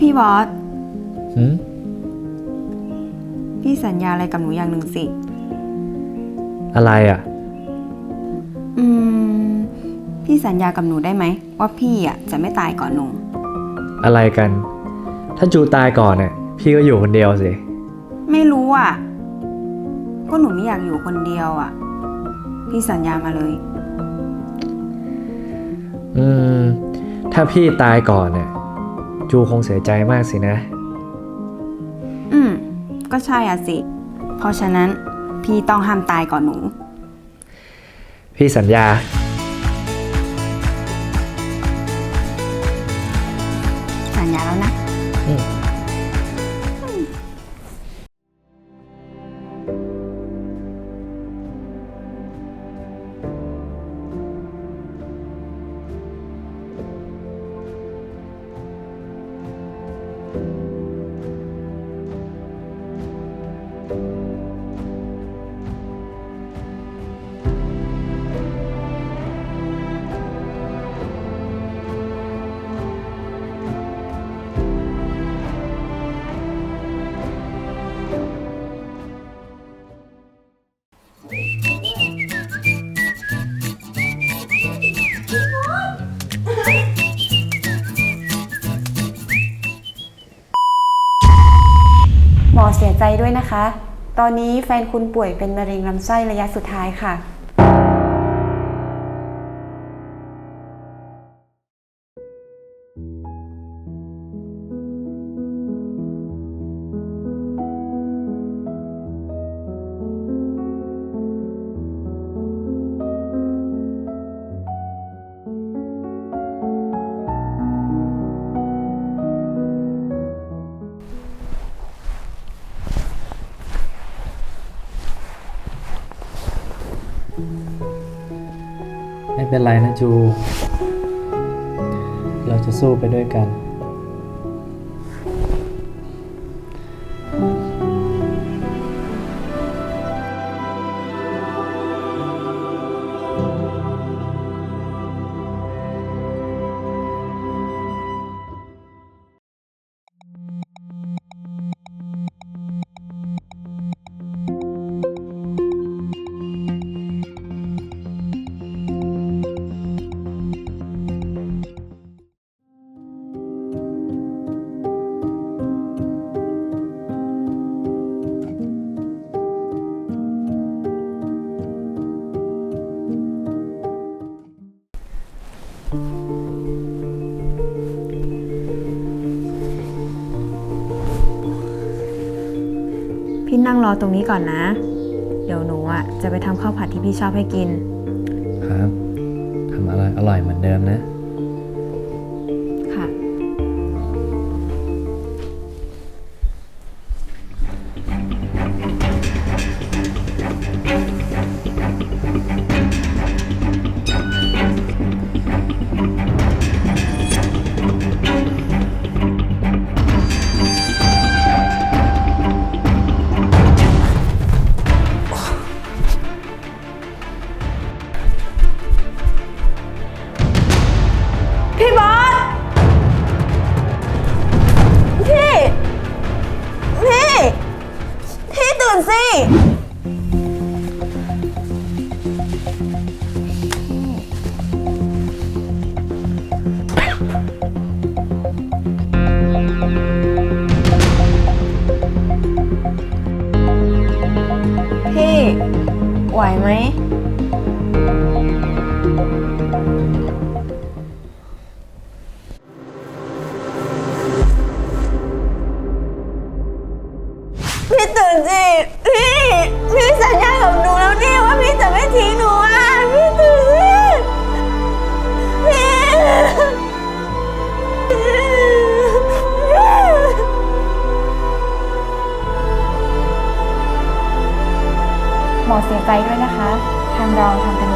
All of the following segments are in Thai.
พี่บอสหืมพี่สัญญาอะไรกับหนูอย่างหนึ่งสิ อะไรอะ อืม พี่สัญญากับหนูได้ไหม ว่าพี่อะจะไม่ตายก่อนหนู อะไรกัน ถ้าจูตายก่อนเนี่ยพี่ก็อยู่คนเดียวสิ ไม่รู้อะ ก็หนูไม่อยากอยู่คนเดียวอะ พี่สัญญามาเลย อืม ถ้าพี่ตายก่อนเนี่ย จูคงเสียใจมากสินะ อืม ก็ใช่อะสิ เพราะฉะนั้นพี่ต้องห้ามตายก่อนหนู พี่สัญญา สัญญาแล้วนะ อืม นะคะ ตอนนี้แฟนคุณป่วยเป็นมะเร็งลำไส้ระยะสุดท้ายค่ะ ไม่เป็นไรนะจู เราจะสู้ไปด้วยกัน พี่นั่งรอตรงนี้ก่อนนะ เดี๋ยวหนูอะจะไปทำข้าวผัดที่พี่ชอบให้กิน ครับทำอะไรอร่อยเหมือนเดิมนะ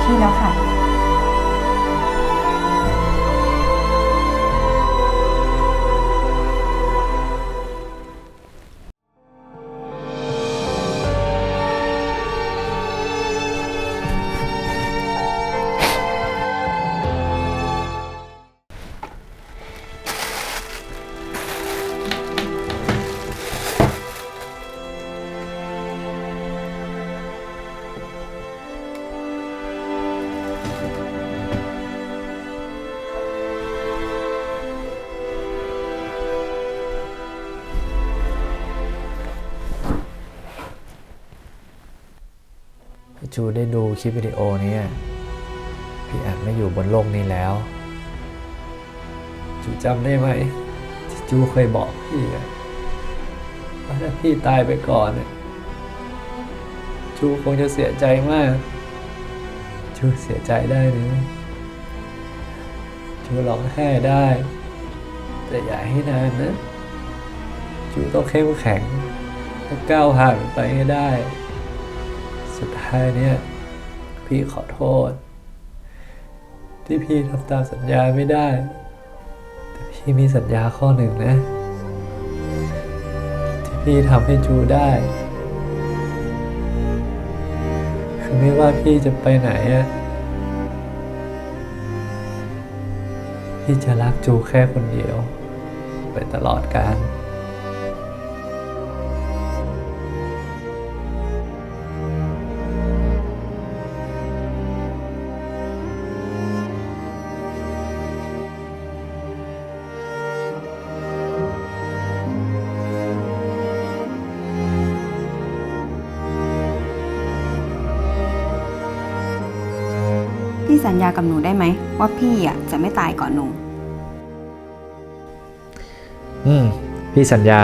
ทำเต็มที่แล้วค่ะ จูได้ดูคลิปวิดีโอนี้พี่อาจไม่อยู่บนโลกนี้แล้ว จูจำได้ไหมที่จูเคยบอกพี่ว่าถ้าพี่ตายไปก่อนเนี่ยจูคงจะเสียใจมาก จูเสียใจได้นะจูร้องไห้ได้ แต่อย่าให้นานนะจูต้องเข้มแข็งและก้าวผ่านไปให้ได้ ท้ายเนี่ยพี่ขอโทษ ที่พี่ทำตามสัญญาไม่ได้ แต่พี่มีสัญญาข้อหนึ่งนะ ที่พี่ทำให้จูได้คือไม่ว่าพี่จะไปไหนอะพี่จะรักจูแค่คนเดียว ไปตลอดกาล สัญญากับหนูได้ไหม ว่าพี่อะจะไม่ตายก่อนหนู อืม พี่สัญญา